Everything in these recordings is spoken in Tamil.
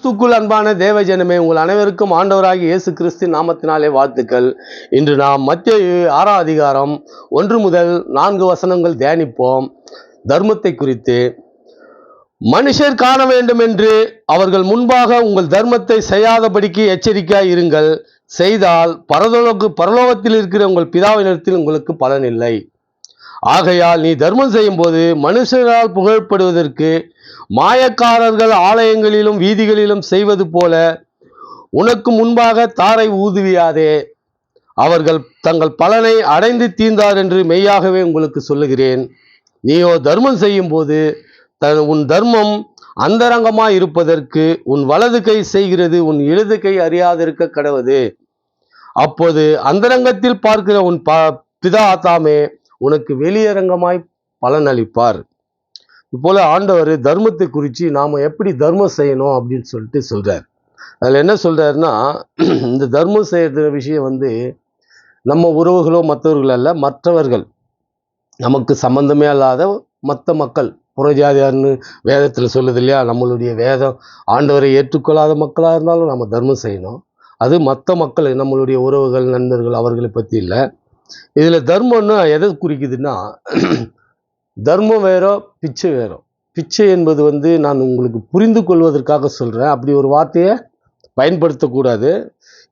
கிறிஸ்துக்குள் அன்பான தேவஜனமே உங்கள் அனைவருக்கும் ஆண்டவராகி இயேசு கிறிஸ்து நாமத்தினாலே வாழ்த்துக்கள். இன்று நாம் மத்திய ஆறாம் அதிகாரம் ஒன்று முதல் நான்கு வசனங்கள் தியானிப்போம். தர்மத்தை குறித்து மனுஷர் காண வேண்டும் என்று அவர்கள் முன்பாக உங்கள் தர்மத்தை செய்யாதபடிக்கு எச்சரிக்கையாக இருங்கள். செய்தால் பரலோக பரலோகத்தில் இருக்கிற உங்கள் பிதாவினிடத்தில் உங்களுக்கு பலன் இல்லை. ஆகையால் நீ தர்மம் செய்யும்போது மனுஷரால் புகழப்படுவதற்கு மாயக்காரர்கள் ஆலயங்களிலும் வீதிகளிலும் செய்வது போல உனக்கு முன்பாக தாரை ஊதுவியாதே. அவர்கள் தங்கள் பலனை அடைந்து தீர்ந்தார் என்று மெய்யாகவே உங்களுக்கு சொல்லுகிறேன். நீயோ தர்மம் செய்யும்போது தன் உன் தர்மம் அந்தரங்கமாய் இருப்பதற்கு உன் வலது கை செய்கிறது உன் இடது கை அறியாதிருக்க கடவது அப்போது அந்தரங்கத்தில் பார்க்கிற உன் ப பிதா தாமே உனக்கு வெளியரங்கமாய் பலன் அளிப்பார் இப்போல ஆண்டவர் தர்மத்தை குறித்து நாம் எப்படி தர்மம் செய்யணும் அப்படின்னு சொல்லிட்டு சொல்கிறார் அதில் என்ன சொல்கிறாருன்னா இந்த தர்மம் செய்கிற விஷயம் வந்து நம்ம உறவுகளோ மற்றவர்கள் அல்ல மற்றவர்கள். நமக்கு சம்மந்தமே இல்லாத மற்ற மக்கள். புறஜாதியார்னு வேதத்தில் சொல்லுது இல்லையா நம்மளுடைய வேதம் ஆண்டவரை ஏற்றுக்கொள்ளாத மக்களாக இருந்தாலும் நம்ம தர்மம் செய்யணும். அது மற்ற மக்கள் நம்மளுடைய உறவுகள் நண்பர்கள் அவர்களை பற்றி இல்லை. இதில் தர்மம்னா எதை குறிக்குதுன்னா தர்மம் வேறோ பிச்சை வேறோ. பிச்சை என்பது வந்து நான் உங்களுக்கு புரிந்து கொள்வதற்காக சொல்கிறேன் அப்படி ஒரு வார்த்தையை பயன்படுத்தக்கூடாது.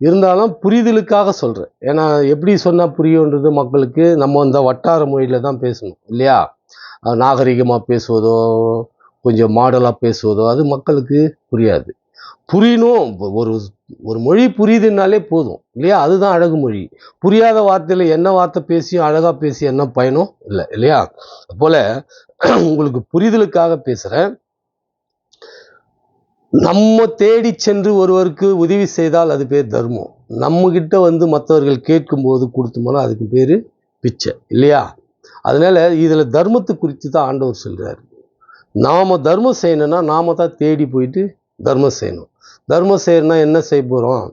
இருந்தாலும் புரிதலுக்காக சொல்கிறேன் ஏன்னா எப்படி சொன்னால் புரியுன்றது மக்களுக்கு நம்ம இந்த வட்டார மொழியில் தான் பேசணும் இல்லையா? நாகரிகமாக பேசுவதோ கொஞ்சம் மாடலாக பேசுவதோ அது மக்களுக்கு புரியாது. புரியணும் ஒரு ஒரு மொழி புரியுதுன்னாலே போதும். இல்லையா? அதுதான் அழகு மொழி. புரியாத வார்த்தையில் என்ன வார்த்தை பேசியும் அழகாக பேசி என்ன பயனும் இல்லை இல்லையா? போல் உங்களுக்கு புரிதலுக்காக பேசுகிறேன் நம்ம தேடி சென்று ஒருவருக்கு உதவி செய்தால் அது பேர் தர்மம். நம்ம வந்து மற்றவர்கள் கேட்கும்போது கொடுத்தோம்னா அதுக்கு பேர் பிச்சை இல்லையா? அதனால் இதில் தர்மத்தை குறித்து தான் ஆண்டவர் சொல்கிறார் நாம் தர்மம் செய்யணும்னா நாம தான் தேடி போயிட்டு தர்மம் செய்யணும். தர்மம் செய்யறனா என்ன செய்ய போகிறோம்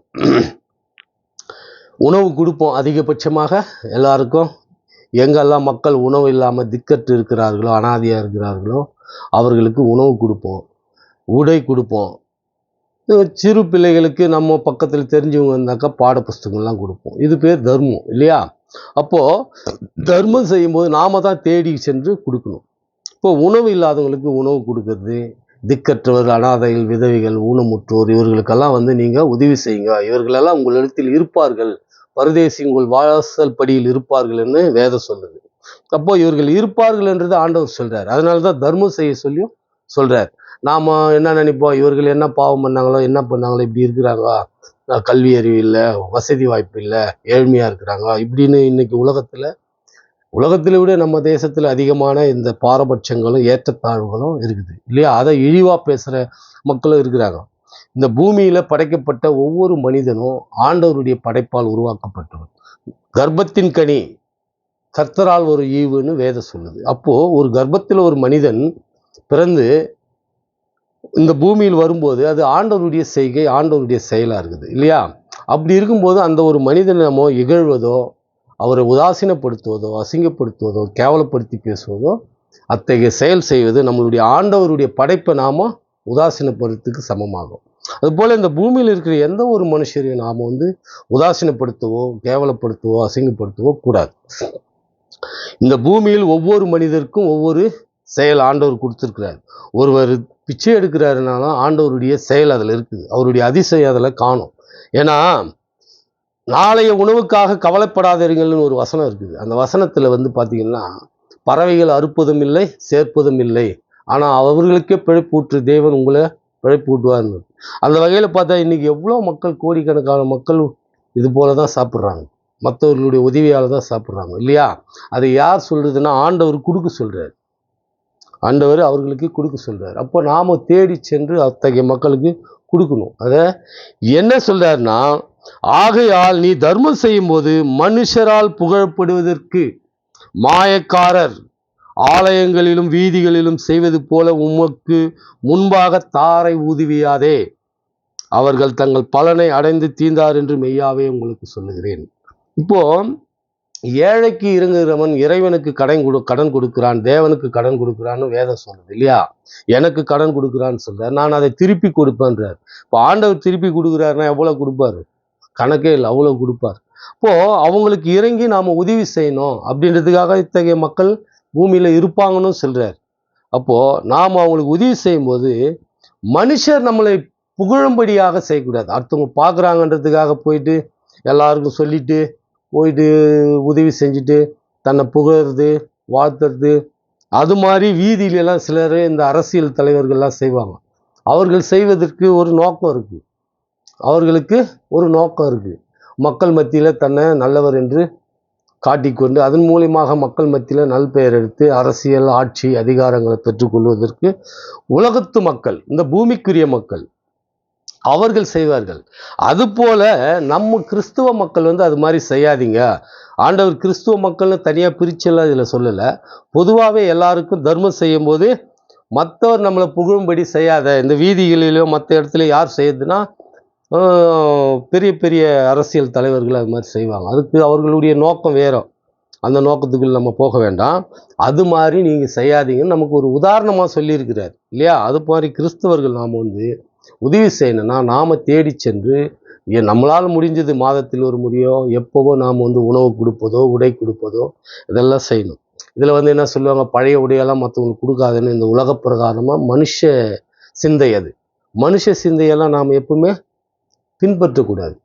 உணவு கொடுப்போம் அதிகபட்சமாக. எல்லாருக்கும் எங்கெல்லாம் மக்கள் உணவு இல்லாமல் திக்கற்று இருக்கிறார்களோ அனாதையாக இருக்கிறார்களோ அவர்களுக்கு உணவு கொடுப்போம். உடை கொடுப்போம். சிறு பிள்ளைகளுக்கு நம்ம பக்கத்தில் தெரிஞ்சவங்க இருந்தாக்கா பாட புஸ்தகங்கள்லாம் கொடுப்போம். இது பேர் தர்மம் இல்லையா? அப்போது தர்மம் செய்யும்போது நாம தான் தேடி சென்று கொடுக்கணும். இப்போ உணவு இல்லாதவங்களுக்கு உணவு கொடுக்கறது திக்கற்றவர் அனாதைகள் விதவைகள் ஊனமுற்றோர் இவர்களுக்கெல்லாம் வந்து நீங்கள் உதவி செய்யுங்க. இவர்களெல்லாம் உங்கள் இடத்தில் இருப்பார்கள். பரதேசி உங்கள் வாசல் படியில் இருப்பார்கள்னு வேதம் சொல்லுது. அப்போ இவர்கள் இருப்பார்கள் என்றது ஆண்டவர் சொல்கிறார் அதனால தான் தர்மம் செய்ய சொல்லியும் சொல்கிறார் நாம் என்ன நினைப்போம்? இவர்கள் என்ன பாவம் பண்ணாங்களோ என்ன பண்ணாங்களோ இப்படி இருக்கிறாங்க. கல்வி அறிவு இல்லை வசதி வாய்ப்பு இல்லை ஏழ்மையாக இருக்கிறாங்க. இப்படின்னு இன்னைக்கு உலகத்தில் உலகத்தில் விட நம்ம தேசத்தில் அதிகமான இந்த பாரபட்சங்களும் ஏற்றத்தாழ்வுகளும் இருக்குது. இல்லையா? அதை இழிவாக பேசுகிற மக்களும் இருக்கிறாங்க. இந்த பூமியில் படைக்கப்பட்ட ஒவ்வொரு மனிதனும் ஆண்டவருடைய படைப்பால் உருவாக்கப்பட்டவன். கர்ப்பத்தின் கனி கர்த்தரால் ஒரு ஈவுன்னு வேதம் சொல்லுது. அப்போது ஒரு கர்ப்பத்தில் ஒரு மனிதன் பிறந்து இந்த பூமியில் வரும்போது அது ஆண்டவருடைய செய்கை ஆண்டவருடைய செயலாக இருக்குது. இல்லையா? அப்படி இருக்கும்போது அந்த ஒரு மனிதனை நம்ம இகழ்வதோ அவரை உதாசீனப்படுத்துவதோ அசிங்கப்படுத்துவதோ கேவலப்படுத்தி பேசுவதோ அத்தகைய செயல் செய்வது நம்மளுடைய ஆண்டவருடைய படைப்பை நாம உதாசீனப்படுத்துக்கு சமமாகும். அதுபோல் இந்த பூமியில் இருக்கிற எந்த ஒரு மனுஷரையும் நாம் வந்து உதாசீனப்படுத்தவோ கேவலப்படுத்தவோ அசிங்கப்படுத்தவோ கூடாது. இந்த பூமியில் ஒவ்வொரு மனிதருக்கும் ஒவ்வொரு செயல் ஆண்டவர் கொடுத்துருக்கிறார். ஒருவர் பிச்சை எடுக்கிறாருனாலும் ஆண்டவருடைய செயல் அதில் இருக்குது. அவருடைய அதிசயம் அதில் காணும். ஏன்னா நாளைய உணவுக்காக கவலைப்படாதீர்கள்னு ஒரு வசனம் இருக்குது. அந்த வசனத்தில் வந்து பார்த்தீங்கன்னா பறவைகள் அறுப்பதும் இல்லை சேர்ப்பதும் இல்லை. ஆனால் அவர்களுக்கே பிழைப்பூற்று தேவன் உங்களை பிழைப்பூட்டுவார்னு அந்த வகையில் பார்த்தா இன்னைக்கு எவ்வளோ மக்கள் கோடிக்கணக்கான மக்கள் இது போல தான் சாப்பிட்றாங்க. மற்றவர்களுடைய உதவியால் தான் சாப்பிட்றாங்க இல்லையா? அதை யார் சொல்கிறதுன்னா ஆண்டவர் கொடுக்க சொல்கிறார் ஆண்டவர் அவர்களுக்கு கொடுக்க சொல்கிறார் அப்போ நாம் தேடி சென்று அத்தகைய மக்களுக்கு கொடுக்கணும். அதை என்ன சொல்கிறாருன்னா ஆகையால் நீ தர்மம் செய்யும்போது மனுஷரால் புகழப்படுவதற்கு மாயக்காரர் ஆலயங்களிலும் வீதிகளிலும் செய்வது போல உமக்கு முன்பாக தாரை ஊதுவியாதே. அவர்கள் தங்கள் பலனை அடைந்து தீர்ந்தார் என்று மெய்யாவே உங்களுக்கு சொல்லுகிறேன். இப்போ ஏழைக்கு இறங்குகிறவன் இறைவனுக்கு கடன் கொடு கடன் கொடுக்கிறான் தேவனுக்கு கடன் கொடுக்கிறான்னு வேதம் சொல்லுது இல்லையா? எனக்கு கடன் கொடுக்குறான்னு சொல்றார். நான் அதை திருப்பி கொடுப்பேன்றார். இப்போ ஆண்டவர் திருப்பி கொடுக்குறாருன்னா எவ்வளோ கொடுப்பாரு? கணக்கே இல்லை அவ்வளோ கொடுப்பார். இப்போது அவங்களுக்கு இறங்கி நாம் உதவி செய்யணும் அப்படின்றதுக்காக இத்தகைய மக்கள் பூமியில் இருப்பாங்கன்னு சொல்கிறார் அப்போது நாம் அவங்களுக்கு உதவி செய்யும்போது மனுஷர் நம்மளை புகழும்படியாக செய்யக்கூடாது. அடுத்தவங்க பார்க்குறாங்கன்றதுக்காக போயிட்டு எல்லாருக்கும் சொல்லிட்டு போயிட்டு உதவி செஞ்சுட்டு தன்னை புகழ்றது வாழ்த்துறது அது மாதிரி வீதியிலெல்லாம் சிலர் இந்த அரசியல் தலைவர்கள்லாம் செய்வாங்க. அவர்கள் செய்வதற்கு ஒரு நோக்கம் இருக்குது அவர்களுக்கு ஒரு நோக்கம் இருக்குது மக்கள் மத்தியில் தன்னை நல்லவர் என்று காட்டிக்கொண்டு அதன் மூலியமாக மக்கள் மத்தியில் நல்பெயர் எடுத்து அரசியல் ஆட்சி அதிகாரங்களை பெற்றுக்கொள்வதற்கு உலகத்து மக்கள் இந்த பூமிக்குரிய மக்கள் அவர்கள் செய்வார்கள். அதுபோல நம்ம கிறிஸ்துவ மக்கள் வந்து அது மாதிரி செய்யாதீங்க. ஆண்டவர் கிறிஸ்துவ மக்கள்னு தனியாக பிரிச்செல்லாம் இதில் சொல்லலை. பொதுவாகவே எல்லாருக்கும் தர்மம் செய்யும்போது மற்றவர் நம்மளை புகழும்படி செய்யாத இந்த வீதிகளிலோ மற்ற இடத்துல யார் செய்யுதுன்னா பெரிய பெரிய அரசியல் தலைவர்கள் அது மாதிரி செய்வாங்க. அதுக்கு அவர்களுடைய நோக்கம் வேறும் அந்த நோக்கத்துக்குள்ள நம்ம போக வேண்டாம். அது மாதிரி நீங்கள் செய்யாதீங்கன்னு நமக்கு ஒரு உதாரணமாக சொல்லியிருக்கிறார். இல்லையா? அது மாதிரி கிறிஸ்தவர்கள் நாம் வந்து உதவி செய்யணும்னா நாம் தேடி சென்று ஏ- நம்மளால் முடிஞ்சது மாதத்தில் ஒரு முறையோ எப்போவோ நாம் வந்து உணவு கொடுப்பதோ உடை கொடுப்பதோ இதெல்லாம் செய்யணும். இதில் வந்து என்ன சொல்லுவாங்க? பழைய உடையெல்லாம் மற்றவங்களுக்கு கொடுக்காதுன்னு இந்த உலக பிரகாரமாக மனுஷ சிந்தை அது. மனுஷ சிந்தையெல்லாம் நாம் எப்பவுமே பின்பற்றக்கூடாது.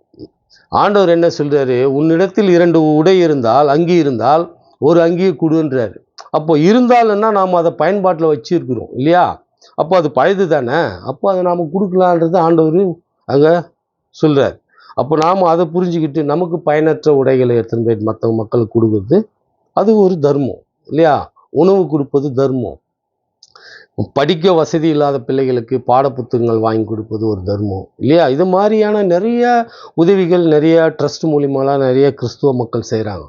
ஆண்டவர் என்ன சொல்கிறாரு உன்னிடத்தில் இரண்டு உடை இருந்தால் அங்கி இருந்தால் ஒரு அங்கியை கொடுன்றார். அப்போ இருந்தாலுன்னா நாம் அதை பயன்பாட்டில் வச்சுருக்குறோம் இல்லையா? அப்போ அது பழுது தானே? அப்போ அதை நாம் கொடுக்கலான்றது ஆண்டவர் அங்கே சொல்கிறார் அப்போ நாம் அதை புரிஞ்சுக்கிட்டு நமக்கு பயனற்ற உடைகளை எடுத்துன்னு போய் மற்ற மக்களுக்கு கொடுக்குறது? அது ஒரு தர்மம் இல்லையா? உணவு கொடுப்பது தர்மம். படிக்க வசதி இல்லாத பிள்ளைகளுக்கு பாடப்புத்தகங்கள் வாங்கி கொடுப்பது ஒரு தர்மம் இல்லையா? இது மாதிரியான நிறைய உதவிகள் நிறைய ட்ரஸ்ட் மூலியமாலாம் நிறைய கிறிஸ்துவ மக்கள் செய்கிறாங்க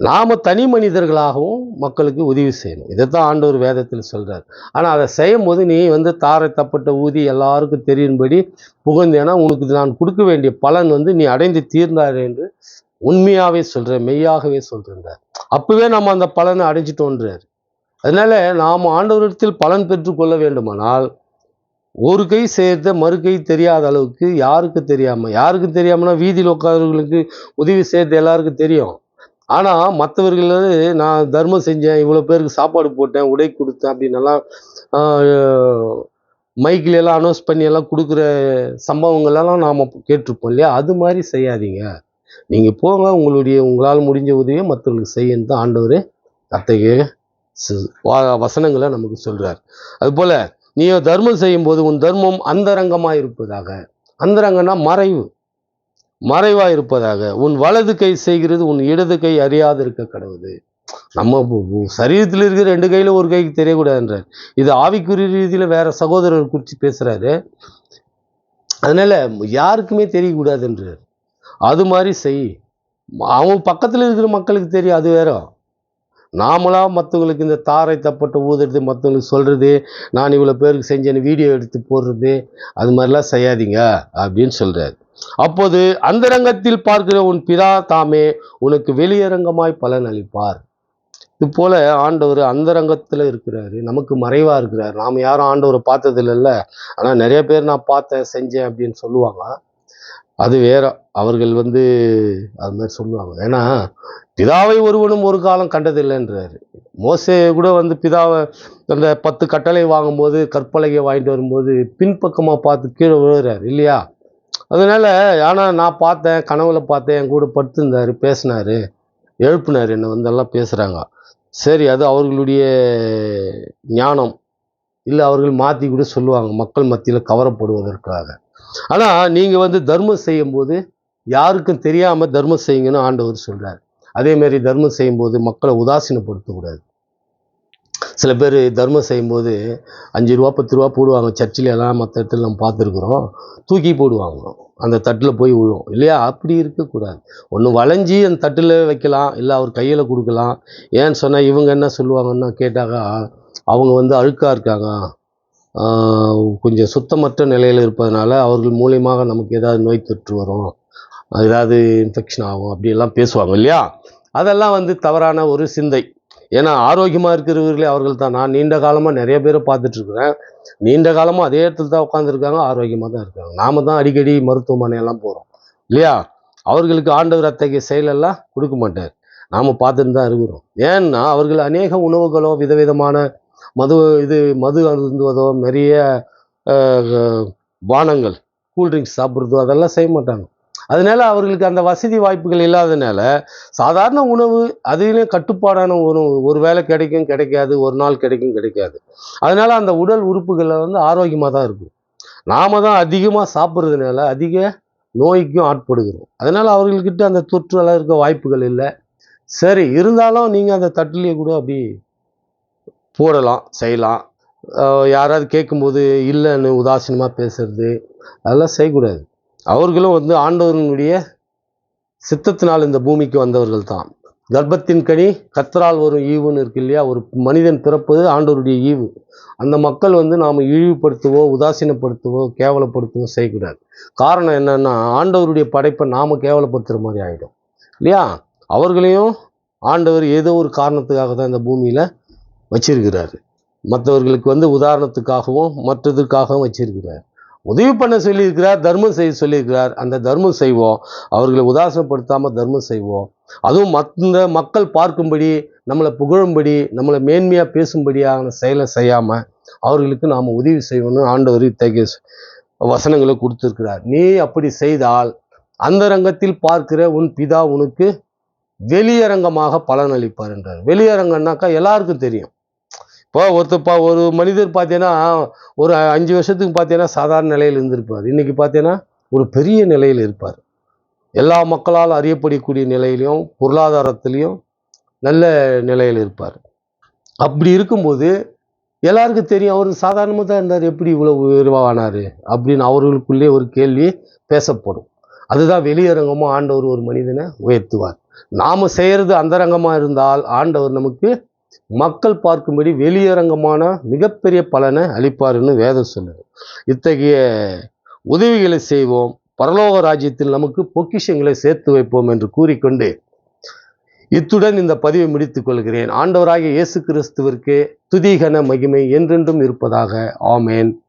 நாம் தனி மனிதர்களாகவும் மக்களுக்கு உதவி செய்யணும். இதைத்தான் ஆண்டவர் வேதத்தில் சொல்கிறார் ஆனால் அதை செய்யும் போது நீ வந்து தாரை தப்பட்ட ஊதி எல்லாருக்கும் தெரியும்படி புகழ்ந்தேன்னா உனக்கு நான் கொடுக்க வேண்டிய பலன் வந்து நீ அடைந்து தீர்ந்தார் என்று உண்மையாகவே சொல்கிறேன் மெய்யாகவே சொல்கிறார் அப்போவே நம்ம அந்த பலனை அடைஞ்சிட்டோன்றார் அதனால நாம் ஆண்டவரிடத்தில் பலன் பெற்றுக்கொள்ள வேண்டுமானால் ஒரு கை செய்யறத மறு கை தெரியாத அளவுக்கு யாருக்கு தெரியாமல் யாருக்கு தெரியாமனா வீதியில் உட்கார்றவங்களுக்கு உதவி செய்கிறது எல்லாருக்கும் தெரியும். ஆனால் மற்றவர்கள் நான் தர்மம் செஞ்சேன் இவ்வளோ பேருக்கு சாப்பாடு போட்டேன் உடை கொடுத்தேன் அப்படின்னு மைக்கில் எல்லாம் அனௌன்ஸ் பண்ணி எல்லாம் கொடுக்குற சம்பவங்களெல்லாம் நாம் கேட்டிருப்போம் இல்லையா? அது மாதிரி செய்யாதீங்க. நீங்கள் போங்க உங்களுடைய உங்களால் முடிஞ்ச உதவியை மற்றவர்களுக்கு செய்யணும் தான் ஆண்டவர் அத்தகைய வசனங்களை நமக்கு சொல்கிறார் அதுபோல் நீயோ தர்மம் செய்யும்போது உன் தர்மம் அந்தரங்கமாக இருப்பதாக. அந்தரங்கம்னா மறைவு. மறைவா இருப்பதாக. உன் வலது கை செய்கிறது உன் இடது கை அறியாது இருக்க கடவுது நம்ம சரீரத்தில் இருக்கிற ரெண்டு கையில ஒரு கைக்கு தெரியக்கூடாதுன்றார். இது ஆவிக்குரிய ரீதியில வேற சகோதரர் குறித்து பேசுறாரு. அதனால யாருக்குமே தெரியக்கூடாதுன்றார். அது மாதிரி செய். அவன் பக்கத்துல இருக்கிற மக்களுக்கு தெரியும் அது வேற. நாமளாக மற்றவங்களுக்கு இந்த தாரை தப்பட்ட ஊதுறது மற்றவங்களுக்கு சொல்கிறது நான் இவ்வளோ பேருக்கு செஞ்சேன்னு வீடியோ எடுத்து போடுறது அது மாதிரிலாம் செய்யாதீங்க அப்படின்னு சொல்கிறாரு அப்போது அந்தரங்கத்தில் பார்க்கிற உன் பிதா தாமே உனக்கு வெளியரங்கமாய் பலன் அளிப்பார். இது போல் ஆண்டவர் அந்தரங்கத்தில் இருக்கிறாரு நமக்கு மறைவாக இருக்கிறார். நாம் யாரும் ஆண்டவரை பார்த்தது இல்லைல்ல ஆனால் நிறைய பேர் நான் பார்த்தேன் செஞ்சேன் அப்படின்னு சொல்லுவாங்க. அது வேற அவர்கள் வந்து அது மாதிரி சொல்லுவாங்க. ஏன்னா பிதாவை ஒருவனும் ஒரு காலம் கண்டதில்லைன்றாரு மோசே கூட வந்து பிதாவை அந்த பத்து கட்டளை வாங்கும்போது கற்பலகை வாங்கிட்டு வரும்போது பின்பக்கமாக பார்த்து கீழே விழுறாரு இல்லையா? அதனால ஆனால் நான் பார்த்தேன் கனவுல பார்த்தேன் என் கூட படுத்திருந்தார் பேசினார் எழுப்பினார் என்னை வந்தெல்லாம் பேசுகிறாங்க சரி அது அவர்களுடைய ஞானம். இல்லை அவர்கள் மாற்றி கூட சொல்லுவாங்க மக்கள் மத்தியில் கவரப்படுவதற்காக. ஆனால் நீங்கள் வந்து தர்மம் செய்யும்போது யாருக்கும் தெரியாமல் தர்மம் செய்யுங்கன்னு ஆண்டவர் சொல்கிறார் அதேமாரி தர்மம் செய்யும்போது மக்களை உதாசீனப்படுத்தக்கூடாது. சில பேர் தர்மம் செய்யும்போது அஞ்சு ரூபா பத்து ரூபா போடுவாங்க. சர்ச்சில் எல்லாம் மற்ற இடத்துல நம்ம பார்த்துருக்குறோம். தூக்கி போடுவாங்க. அந்த தட்டில் போய் விழும் இல்லையா? அப்படி இருக்கக்கூடாது. ஒன்று வளைஞ்சி அந்த தட்டில் வைக்கலாம். இல்லை அவர் கையில் கொடுக்கலாம். ஏன்னு சொன்னால் இவங்க என்ன சொல்லுவாங்கன்னா கேட்டாக்கா அவங்க வந்து அழுக்காக இருக்காங்க. கொஞ்சம் சுத்தமற்ற நிலையில் இருப்பதனால அவர்கள் மூலியமாக நமக்கு ஏதாவது நோய் தொற்று வரும். ஏதாவது இன்ஃபெக்ஷன் ஆகும் அப்படிலாம் பேசுவாங்க இல்லையா? அதெல்லாம் வந்து தவறான ஒரு சிந்தை. ஏன்னா ஆரோக்கியமாக இருக்கிறவர்களே அவர்கள் தான். நான் நீண்ட காலமாக நிறைய பேரை பார்த்துட்ருக்குறேன். நீண்ட காலமாக அதே இடத்துல தான் உட்காந்துருக்காங்க ஆரோக்கியமாக தான் இருக்காங்க. நாம தான் அடிக்கடி மருத்துவமனையெல்லாம் போகிறோம் இல்லையா? அவர்களுக்கு ஆண்டவர் அத்தகைய செயலெல்லாம் கொடுக்க மாட்டார். நாம் பார்த்துட்டு தான் இருக்கிறோம். ஏன்னா அவர்கள் அநேக உணவுகளோ விதவிதமான மது இது மது அருந்துவதோ நிறைய பானங்கள் கூல்ட்ரிங்க்ஸ் சாப்பிட்றதோ அதெல்லாம் செய்ய மாட்டாங்க. அதனால அவர்களுக்கு அந்த வசதி வாய்ப்புகள் இல்லாதனால சாதாரண உணவு அதிலே கட்டுப்பாடான உணவு ஒரு வேளை கிடைக்கும் கிடைக்காது ஒரு நாள் கிடைக்கும் கிடைக்காது. அதனால அந்த உடல் உறுப்புகளை வந்து ஆரோக்கியமாக தான் இருக்கும். நாம தான் அதிகமாக சாப்பிட்றதுனால அதிக நோய்க்கும் ஆட்படுகிறோம். அதனால அவர்கள்கிட்ட அந்த தொற்று இருக்க வாய்ப்புகள் இல்லை. சரி இருந்தாலும் நீங்கள் அந்த தட்டிலேயே கூட அப்படி போடலாம் செய்யலாம். யாராவது கேட்கும்போது இல்லைன்னு உதாசீனமாக பேசுறது அதெல்லாம் செய்யக்கூடாது. அவர்களும் வந்து ஆண்டவர்களுடைய சித்தத்தினால் இந்த பூமிக்கு வந்தவர்கள் தான் கர்ப்பத்தின் கனி கத்தரால் வரும் ஈவுன்னு இருக்கு இல்லையா? ஒரு மனிதன் பிறப்பது ஆண்டவருடைய ஈவு. அந்த மக்கள் வந்து நாம் இழிவுபடுத்தவோ உதாசீனப்படுத்தவோ கேவலப்படுத்தவோ செய்யக்கூடாது. காரணம் என்னென்னா ஆண்டவருடைய படைப்பை நாம் கேவலப்படுத்துகிற மாதிரி ஆகிடும் இல்லையா? அவர்களையும் ஆண்டவர் ஏதோ ஒரு காரணத்துக்காக தான் இந்த பூமியில் வச்சிருக்கிறாரு. மற்றவர்களுக்கு வந்து உதாரணத்துக்காகவும் மற்றதுக்காகவும் வச்சிருக்கிறார். உதவி பண்ண சொல்லியிருக்கிறார் தர்மம் செய்ய சொல்லியிருக்கிறார். அந்த தர்மம் செய்வோம். அவர்களை உதாசனப்படுத்தாமல் தர்மம் செய்வோம். அதுவும் மற்ற மக்கள் பார்க்கும்படி நம்மளை புகழும்படி நம்மளை மேன்மையாக பேசும்படியான செயலை செய்யாமல் அவர்களுக்கு நாம் உதவி செய்யணும்னு ஆண்டவர் இத்தகைய வசனங்களை கொடுத்துருக்கிறார். நீ அப்படி செய்தால் அந்த ரங்கத்தில் பார்க்கிற உன் பிதா உனக்கு வெளியரங்கமாக பலனளிப்பார் என்றார். வெளியரங்கம்னாக்கா எல்லாருக்கும் தெரியும். இப்போ ஒருத்தப்பா ஒரு மனிதர் பார்த்தீங்கன்னா ஒரு அஞ்சு வருஷத்துக்கு பார்த்தீங்கன்னா சாதாரண நிலையில் இருந்திருப்பார். இன்றைக்கி பார்த்தீங்கன்னா ஒரு பெரிய நிலையில் இருப்பார். எல்லா மக்களால் அறியப்படக்கூடிய நிலையிலையும் பொருளாதாரத்துலேயும் நல்ல நிலையில் இருப்பார். அப்படி இருக்கும்போது எல்லாருக்கும் தெரியும் அவர் சாதாரணமாக தான் இருந்தார் எப்படி இவ்வளோ உயர்வானார் அப்படின்னு அவர்களுக்குள்ளே ஒரு கேள்வி பேசப்படும். அதுதான் வெளியரங்கமாக ஆண்டவர் ஒரு மனிதனை உயர்த்துவார். நாம் செய்கிறது அந்தரங்கமாக இருந்தால் ஆண்டவர் நமக்கு மக்கள் பார்க்கும்படி வெளியரங்கமான மிகப்பெரிய பலனை அளிப்பார்னு வேதம் சொல்லுது. இத்தகைய உதவிகளை செய்வோம். பரலோக ராஜ்யத்தில் நமக்கு பொக்கிஷங்களை சேர்த்து வைப்போம் என்று கூறிக்கொண்டு இத்துடன் இந்த பதிவை முடித்துக் கொள்கிறேன். ஆண்டவராகிய இயேசு கிறிஸ்துவிற்கு துதிகன மகிமை என்றென்றும் இருப்பதாக. ஆமேன்.